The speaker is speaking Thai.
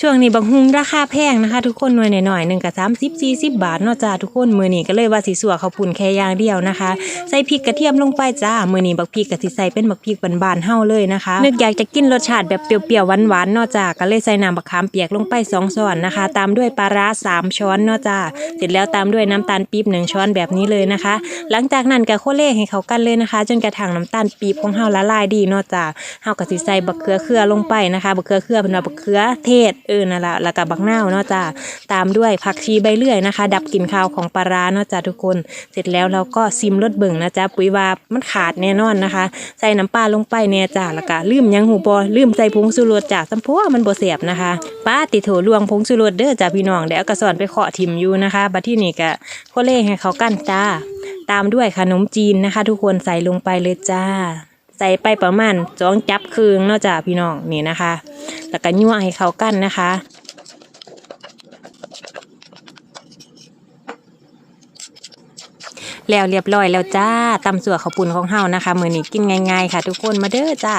ช่วงนี้บักฮุงราคาแพงนะคะ ทุกคนหน่วยหน่อยๆหนึ่งกับสามสิบสี่สิบบาทเนาะจ้าทุกคนมือนี้ก็เลยว่าสีสัวเขาวปุ่นแค่อย่างเดียวนะคะ ใส่พริกกระเทียมลงไปจ้ามือนี้บักพริกกะสิใส่เป็นบักพริกบานๆเฮาเลยนะคะนึกอยากจะกินรสชาติแบบเปรี้ยวๆหวานๆเนาะจ้าก็เลยใส่น้ำบักขามเปียกลงไปสองช้อนนะคะ ตามด้วยปลาร้าสามช้อนเนาะจ้าเสร็จแล้วตามด้วยน้ำตาลปี๊บหนึ่งช้อนแบบนี้เลยนะคะ หลังจากนั้นก็โคเล่ให้เขากันเลยนะคะ จนกระทั่งน้ำตาลปี๊บของเฮาละลายดีเนาะจ้าเฮาก็สิใส่บักเขือเครือลงไปนะคะบักเขือเครือเป็นบักเขือเทศเออนั่นละแล้วก็บักนาวเนาะจ้าตามด้วยผักชีใบเลื่อยนะคะ ดับกลิ่นคาวของปลาร้าเนาะจ้าทุกคน เสร็จแล้วเราก็ซิมรสเบิ่งนะจ๊ะปุ๋ยวามันขาดแน่นอนนะคะ ใส่น้ำปลาลงไปแน่จ้าแล้วก็ลืมยังหูบอลืมใส่ผงชูรสจ้าสัมพัวมันบ่เสียบนะคะป้าติโถลวงผงชูรสเด้อจ้าพี่น้องเดี๋ยวเอากระสอนไปเคาะทิมอยู่นะคะบัดที่นี่ก็โคเล่ให้เขากั้นจ้า ตามด้วยขนมจีนนะคะ ทุกคนใส่ลงไปเลยจ้า ใส่ไปประมาณสองจับครึ่งเนาะจ้าพี่น้องนี่นะคะ แล้วก็ยั่วให้เขากันนะคะ แล้วเรียบร้อยแล้วจ้าตำสัวข้าวปุ่นของเฮานะคะ มือนี้กินง่ายๆค่ะ ทุกคนมาเด้อจ้า